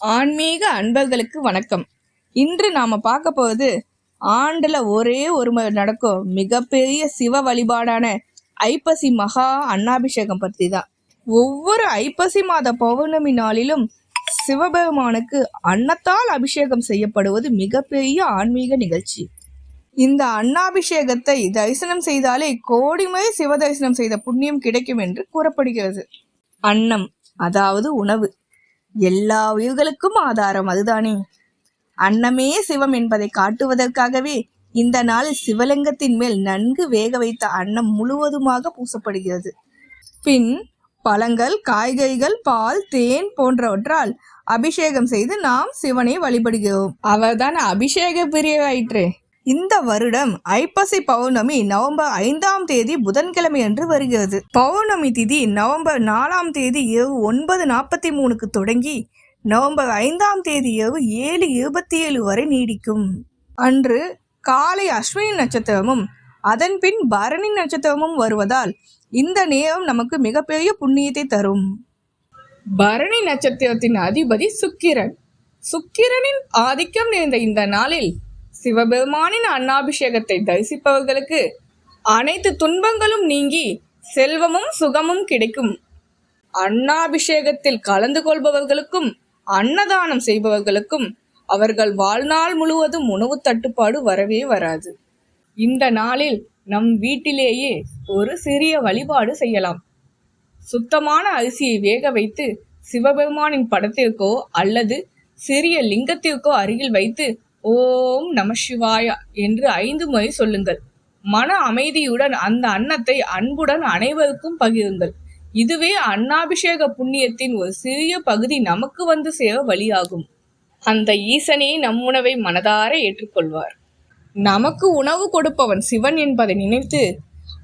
ஆன்மீக அன்பர்களுக்கு வணக்கம். இன்று நாம பார்க்க போவது ஆண்டுல ஒரே ஒரு முறை நடக்கும் மிகப்பெரிய சிவ வழிபாடான ஐப்பசி மகா அன்னாபிஷேகம் பற்றி தான் ஒவ்வொரு ஐப்பசி மாத பௌர்ணமி நாளிலும் சிவபெருமானுக்கு அன்னத்தால் அபிஷேகம் செய்யப்படுவது மிகப்பெரிய ஆன்மீக நிகழ்ச்சி. இந்த அன்னாபிஷேகத்தை தரிசனம் செய்தாலே கோடிமை சிவ தரிசனம் செய்த புண்ணியம் கிடைக்கும் என்று கூறப்படுகிறது. அன்னம் அதாவது உணவு. எல்லா உயிர்களுக்கும் ஆதாரம் அதுதானே? அன்னமே சிவம் என்பதை காட்டுவதற்காகவே இந்த நாளில் சிவலிங்கத்தின் மேல் நன்கு வேக வைத்த அன்னம் முழுவதுமாக பூசப்படுகிறது. பின் பழங்கள் காய்கறிகள் பால் தேன் போன்றவற்றால் அபிஷேகம் செய்து நாம் சிவனை வழிபடுகிறோம். அவர்தான் அபிஷேக பிரியராயிற்று இந்த வருடம் ஐப்பசி பௌர்ணமி நவம்பர் ஐந்தாம் தேதி புதன்கிழமை அன்று வருகிறது. பௌர்ணமி திதி நவம்பர் நாலாம் தேதி இரவு ஒன்பது நாற்பத்தி மூணுக்கு தொடங்கி நவம்பர் ஐந்தாம் தேதி இரவு ஏழு இருபத்தி ஏழு வரை நீடிக்கும். அன்று காலை அஸ்வினி நட்சத்திரமும் அதன்பின் பரணி நட்சத்திரமும் வருவதால் இந்த நேரம் நமக்கு மிகப்பெரிய புண்ணியத்தை தரும். பரணி நட்சத்திரத்தின் அதிபதி சுக்கிரன். சுக்கிரனின் ஆதிக்கம் நிறைந்த இந்த நாளில் சிவபெருமானின் அன்னாபிஷேகத்தை தரிசிப்பவர்களுக்கு அனைத்து துன்பங்களும் நீங்கி செல்வமும் சுகமும் கிடைக்கும். அன்னாபிஷேகத்தில் கலந்து கொள்பவர்களுக்கும் அன்னதானம் செய்பவர்களுக்கும் அவர்கள் வாழ்நாள் முழுவதும் உணவு தட்டுப்பாடு வரவே வராது. இந்த நாளில் நம் வீட்டிலேயே ஒரு சிறிய வழிபாடு செய்யலாம். சுத்தமான அரிசியை வேக வைத்து சிவபெருமானின் படத்திற்கோ அல்லது சிறிய லிங்கத்திற்கோ அருகில் வைத்து ஓம் நம சிவாயா என்று ஐந்து முறை சொல்லுங்கள். மன அமைதியுடன் அந்த அன்னத்தை அன்புடன் அனைவருக்கும் பகிருங்கள். இதுவே அன்னாபிஷேக புண்ணியத்தின் ஒரு சிறிய பகுதி நமக்கு வந்து சேர வழியாகும். அந்த ஈசனே நம் உணவை மனதார ஏற்றுக்கொள்வார். நமக்கு உணவு கொடுப்பவன் சிவன் என்பதை நினைத்து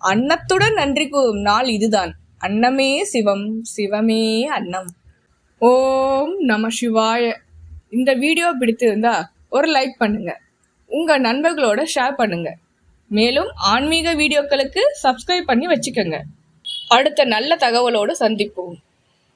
அன்னத்துடன் நன்றி கூறும் நாள் இதுதான். அன்னமே சிவம் சிவமே அன்னம். ஓம் நம சிவாய. இந்த வீடியோ பிடித்திருந்தா ஒரு லைக் பண்ணுங்க. உங்க நண்பர்களோட ஷேர் பண்ணுங்க. மேலும் ஆன்மீக வீடியோக்களுக்கு சப்ஸ்கிரைப் பண்ணி வச்சுக்கோங்க. அடுத்த நல்ல தகவலோடு சந்திப்போம்.